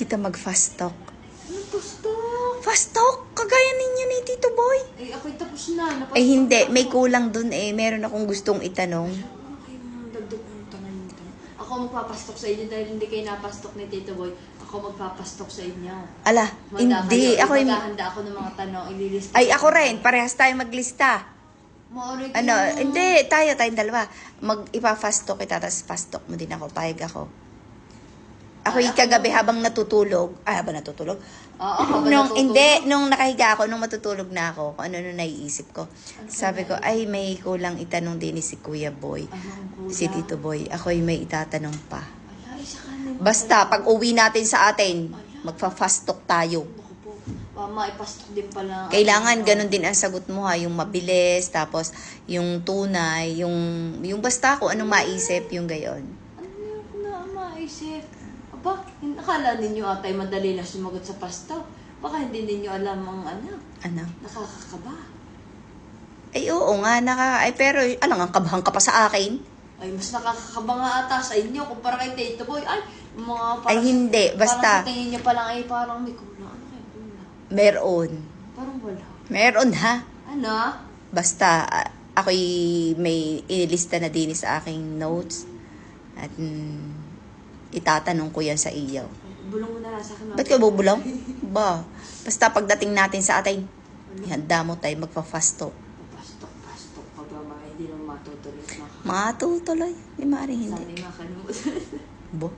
kita mag-fast talk. Ano gusto? Fast talk? Kagaya ninyo ni Tito Boy. Eh, ako'y tapos na. Napasok Eh hindi, may kulang dun eh. Meron akong gustong itanong. Ako magpapastok sa inyo dahil hindi kayo napastok ni Tito Boy. Ako magpapastok sa inyo. Ala, Manda hindi. kayo, Ako yung... Maghahanda ako ng mga tanong. Ililista. Ay, ako rin. Parehas tayo maglista. Maaari Ano, hindi. Tayo, tayong dalawa. Mag, ipa-fast talk kita, tapos fast talk mo din ako. Payag ako. Ako Ay, yung ako kagabi habang natutulog. Ah, habang natutulog? Oo, ako ba nung, natutulog? hindi, nung nakahiga ako, nung matutulog na ako, kung ano nung naiisip ko. Sabi ko, ay, may kulang itanong din ni si Kuya Boy. Anong? Si Tito Boy. Ako yung may itatanong pa. Ala, isa ka naman. Basta, pag uwi natin sa atin, magpa-fast talk tayo. Naku po. Mama, ipastok din pala. Kailangan ganun din ang sagot mo ha, yung mabilis, tapos yung tunay, yung, yung basta ko anong maisip, yung gayon. Ano yung na maisip? Aba, akala ninyo atay madali lang sumagot sa pasto. Baka hindi ninyo alam ang ano, Ano? nakakakaba. Ay, oo nga, naka, ay, pero, ano nga, kabahan ka pa sa akin? Ay, mas nakakakaba nga ata sa inyo kumpara kay Tito Boy. Ay, mga Ay, hindi, basta. Parang sa tingin niyo pa lang ay parang may kulang. Ano kaya kulang? Meron. Parang wala. Meron ha. Ano? Basta, ako'y may inilista na din sa aking notes. At mm, itatanong ko yan sa iyo. Bulong mo na lang sa akin. Ba't ka bubulong? Ba, basta pagdating natin sa atin, ihanda mo tayo magpa-fast talk. Pastok, pastok pa ba mga hindi naman matutuloy Matutuloy. Di maaaring hindi. Yung makalimutan. Bo.